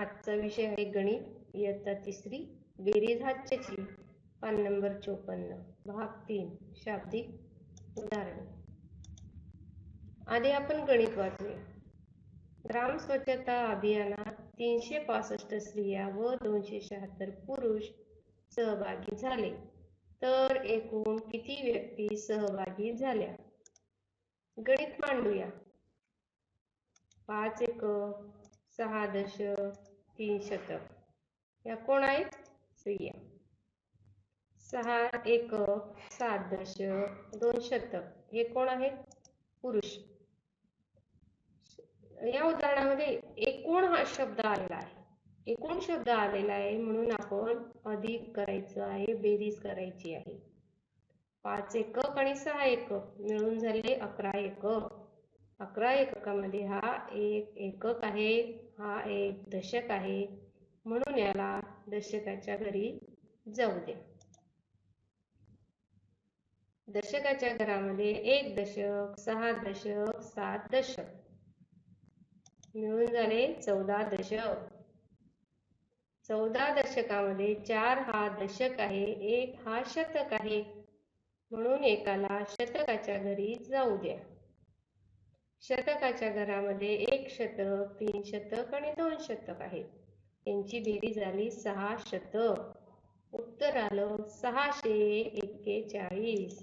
आजचा विषय आहे गणित. इयत्ता तिसरी बेरीज हातच्याची पान नंबर चोपन्न. भाग तीन शाब्दिक उदाहरण. आधी आपण गणित वाचले. ग्राम स्वच्छता अभियानात तीनशे पासष्ट स्त्रिया व दोनशे शहात्तर पुरुष सहभागी झाले. तर एकूण किती व्यक्ती सहभागी झाल्या? गणित मांडूया. पाच एक सहा दशक तीन शतक. या कोण आहेत? स्त्रिया. सहा एक सात दशक दोन शतक. हे कोण आहेत? पुरुष. या उदाहरणामध्ये एकूण हा शब्द आलेला आहे. एकूण शब्द आलेला आहे म्हणून आपण अधिक करायचं आहे बेरीज करायची आहे. पाच एकक आणि सहा एकक मिळून झाले अकरा एकक. अकरा एककामध्ये हा एक एकक आहे हा एक दशक आहे. म्हणून याला दशकाच्या घरी जाऊ दे. दशकाच्या घरामध्ये एक दशक सहा दशक सात दशक. मिळून झाले चौदा दशक. चौदा दशकामध्ये चार हा दशक आहे एक हा शतक आहे. म्हणून एकाला शतकाच्या घरी जाऊ द्या. शतकाच्या घरामध्ये एक शतक तीन शतक आणि दोन शतक आहेत. यांची बेरीज झाली सहा शतक. उत्तर आलं सहाशे एक्केचाळीस.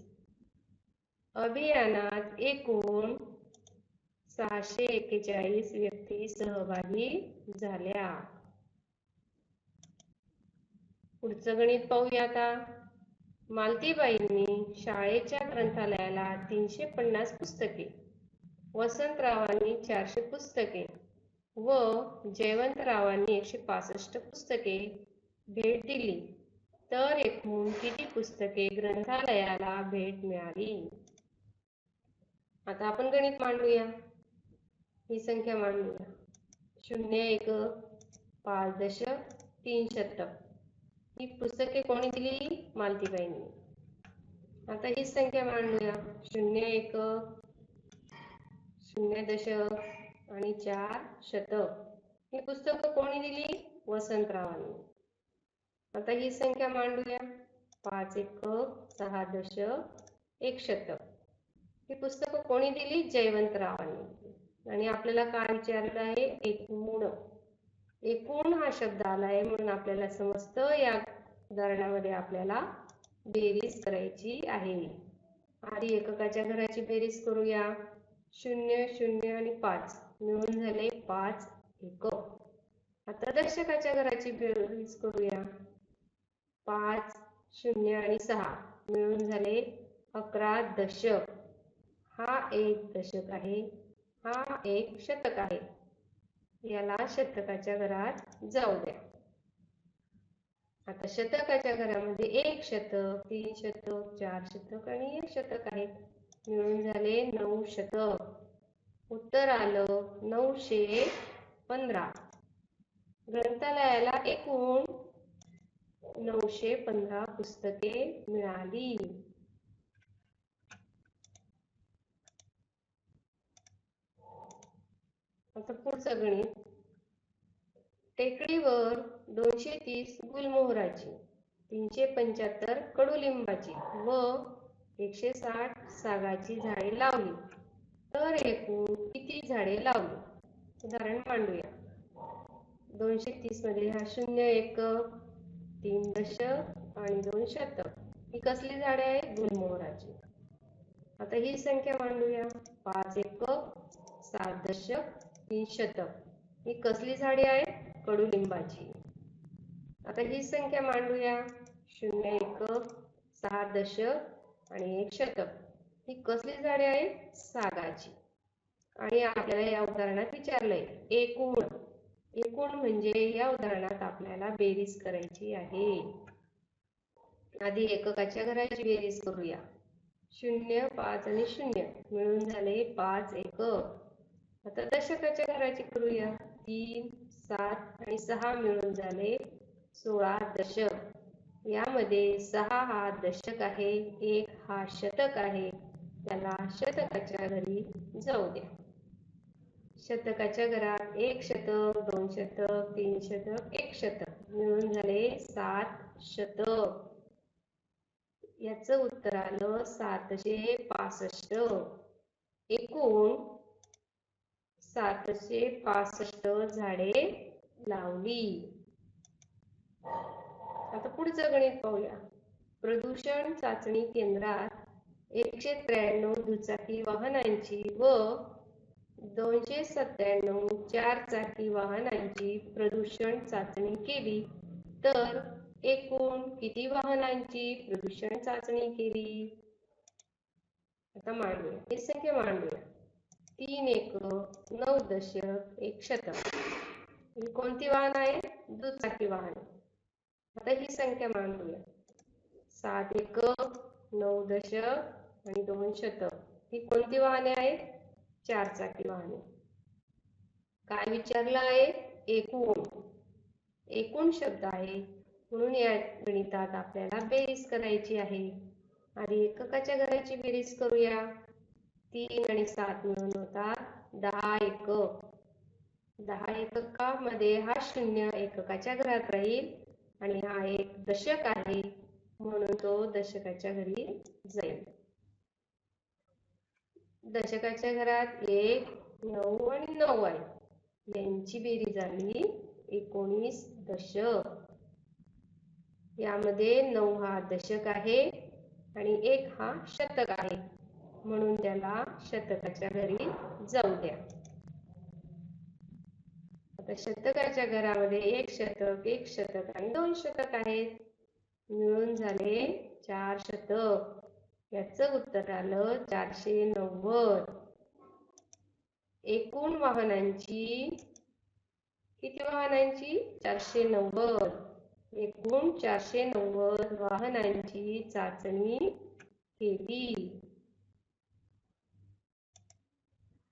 अभियानात एकूण सहाशे एक्केचाळीस व्यक्ती सहभागी झाल्या. पुढचं गणित पाहूया आता. मालतीबाईंनी शाळेच्या ग्रंथालयाला तीनशे पन्नास पुस्तके वसंतरावांनी चारशे पुस्तके व जयवंतरावांनी एकशे पासष्ट पुस्तके भेट दिली. तर एकूण किती पुस्तके ग्रंथालयाला भेट मिळाली? आता आपण गणित मांडूया. ही संख्या मांडूया. शून्य एक पाच दशक तीन शतक. ही पुस्तके कोणी दिली? मालतीबाईंनी. आता ही संख्या मांडूया. शून्य एक शून्य दशक आणि चार शतक. ही पुस्तकं कोणी दिली? वसंतरावांनी. आता ही संख्या मांडूया. पाच एक सहा दशक एक शतक. ही पुस्तकं कोणी दिली? जयवंतरावांनी आणि आपल्याला काय विचारलं आहे? एकूण. एकूण हा शब्द आला आहे म्हणून आपल्याला समजतं. या उदाहरणामध्ये आपल्याला बेरीज करायची आहे. आधी एककाच्या घराची बेरीज करूया. शून्य शून्य आणि पाच. मिळून झाले पाच एक. आता दशकाच्या घराची बेरीज करूया. पाच शून्य आणि सहा. मिळून झाले अकरा दशक. हा एक दशक आहे. हा एक शतक आहे. याला शतकाच्या घरात जाऊ द्या. आता शतकाच्या घरामध्ये एक शतक तीन शतक चार शतक आणि एक शतक आहे. मिळून झाले नऊ शतक. उत्तर आलं नऊशे पंधरा. ग्रंथालयाला एकूण नऊशे पंधरा पुस्तके मिळाली. आता पुढचं गणित. टेकडीवर दोनशे तीस गुलमोहराची तीनशे पंच्याहत्तर कडुलिंबाची व एकशे साठ सागाची झाडे लावली. तर एकूण किती झाडे लावली? उदाहरण मांडूया. दोनशे तीसमध्ये हा शून्य एक तीन दशक आणि दोन शतक. ही कसली झाडे आहे गुलमोहराची. आता ही संख्या मांडूया. पाच एक सात दशक तीन शतक. ही कसली झाडे आहेत? कडुलिंबाची. आता ही संख्या मांडूया. शून्य एक सहा दशक आणि एक शतक. ही कसली झाडे आहेत? सागाची. आणि आपल्याला या उदाहरणात विचारलंय एकूण. एकूण म्हणजे या उदाहरणात आपल्याला बेरीज करायची आहे. आधी एककाच्या घराची बेरीज करूया. शून्य पाच आणि शून्य. मिळून झाले पाच एकक. आता दशकाच्या घराची करूया. तीन सात आणि सहा मिळून झाले सोळा दशक. यामध्ये सहा हा दशक आहे एक हा शतक आहे. त्याला शतकाच्या घरी जाऊ द्या. शतकाच्या घरात एक शतक दोन शतक तीन शतक एक शतक. मिळून झाले सात शतक. याचं उत्तर आलं सातशे पासष्ट. एकूण सातशे पासष्ट झाडे लावली. आता पुढचं गणित पाहूया. प्रदूषण चाचणी केंद्रात एकशे त्र्याण्णव दुचाकी वाहनांची व दोनशे सत्त्याण्णव चार चाकी वाहनांची प्रदूषण चाचणी केली. तर एकूण किती वाहनांची प्रदूषण चाचणी केली? आता मांडूया. ही संख्या मांडूया. तीन एक नऊ दशक एक शतक. कोणती वाहन आहे? दुचाकी वाहन. आता ही संख्या मांडूया. सात एक नऊ दशक आणि दोन शतक ही कोणती वाहने आहेत? चार चाकी वाहने. काय विचारलं आहे? एकूण. एकूण शब्द आहे. म्हणून या गणितात आपल्याला बेरीज करायची आहे. आधी एककाच्या घराची बेरीज करूया. तीन आणि सात मिळून होतात दहा एकक दहा एककामध्ये हा शून्य एककाच्या घरात राहील. आणि हा एक दशक आहे म्हणून तो दशकाच्या घरी जाईल. दशकाच्या घरात एक नऊ आणि नऊ आहे यांची बेरीज झाली एकोणीस दशक. यामध्ये नऊ हा दशक आहे आणि एक हा शतक आहे म्हणून त्याला शतकाच्या घरी जाऊ द्या. आता शतकाच्या घरामध्ये एक शतक एक शतक आणि दोन शतक आहेत. मिळून झाले चार शतक. याच उत्तर आलं चारशे नव्वद. एकूण वाहनांची किती वाहनांची? चारशे नव्वद. एकूण चारशे नव्वद वाहनांची चाचणी केली.